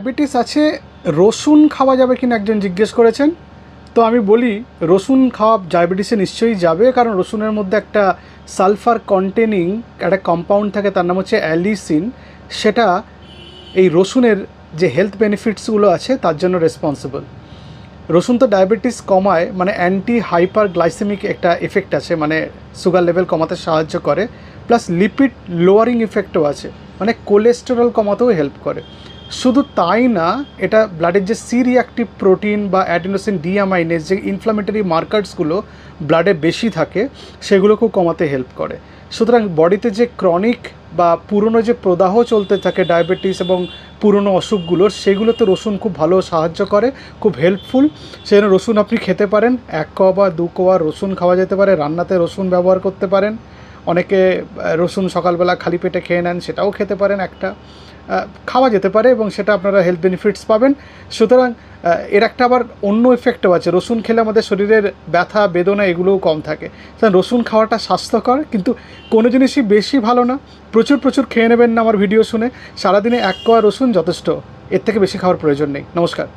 Diabetes আছে, রসুন খাওয়া যাবে কিনা একজন জিজ্ঞেস করেছেন। তো আমি বলি, রসুন খাওয়া ডায়াবেটিসে নিশ্চয়ই যাবে, কারণ রসুনের মধ্যে একটা সালফার কন্টেনিং একটা কম্পাউন্ড থাকে, তার নাম হচ্ছে অ্যালিসিন। সেটা এই রসুনের যে হেলথ বেনিফিটসগুলো আছে, তার জন্য রেসপন্সিবল রসুন তো ডায়াবেটিস কমায় মানে অ্যান্টি হাইপার গ্লাইসেমিক একটা এফেক্ট আছে মানে সুগার লেভেল কমাতে সাহায্য করে প্লাস লিপিড লোয়ারিং ইফেক্টও আছে। মানে কোলেস্টেরল কমাতেও হেল্প করে। শুধু তাই না, এটা ব্লাডের যে সি রিয়াক্টিভ প্রোটিন বা অ্যাডিনোসিন ডিএমআইনেস যে ইনফ্লামেটরি মার্কার্সগুলো ব্লাডে বেশি থাকে, সেগুলোকেও কমাতে হেল্প করে। সুতরাং বডিতে যে ক্রনিক বা পুরনো যে প্রদাহ চলতে থাকে ডায়াবেটিস এবং পুরনো অসুখগুলোর সেগুলোতে রসুন খুব ভালো সাহায্য করে, খুব হেল্পফুল সেই জন্য রসুন আপনি খেতে পারেন, এক কোয়া বা দু কোয়া রসুন খাওয়া যেতে পারে, রান্নাতে রসুন ব্যবহার করতে পারেন। অনেকে রসুন সকালবেলা খালি পেটে খেয়ে নেন, সেটাও খেতে পারেন একটা। খাওয়া যেতে পারে এবং সেটা আপনারা হেলথ বেনিফিটস পাবেন। সুতরাং এর একটা আবার অন্য এফেক্টও আছে। রসুন খেলে আমাদের শরীরের ব্যথা, বেদনা এগুলোও কম থাকে। রসুন খাওয়াটা স্বাস্থ্যকর, কিন্তু কোনো জিনিসই বেশি ভালো না। প্রচুর প্রচুর খেয়ে নেবেন না আমার ভিডিও শুনে। সারাদিনে এক কোয়া রসুন যথেষ্ট। এর থেকে বেশি খাওয়ার প্রয়োজন নেই। নমস্কার।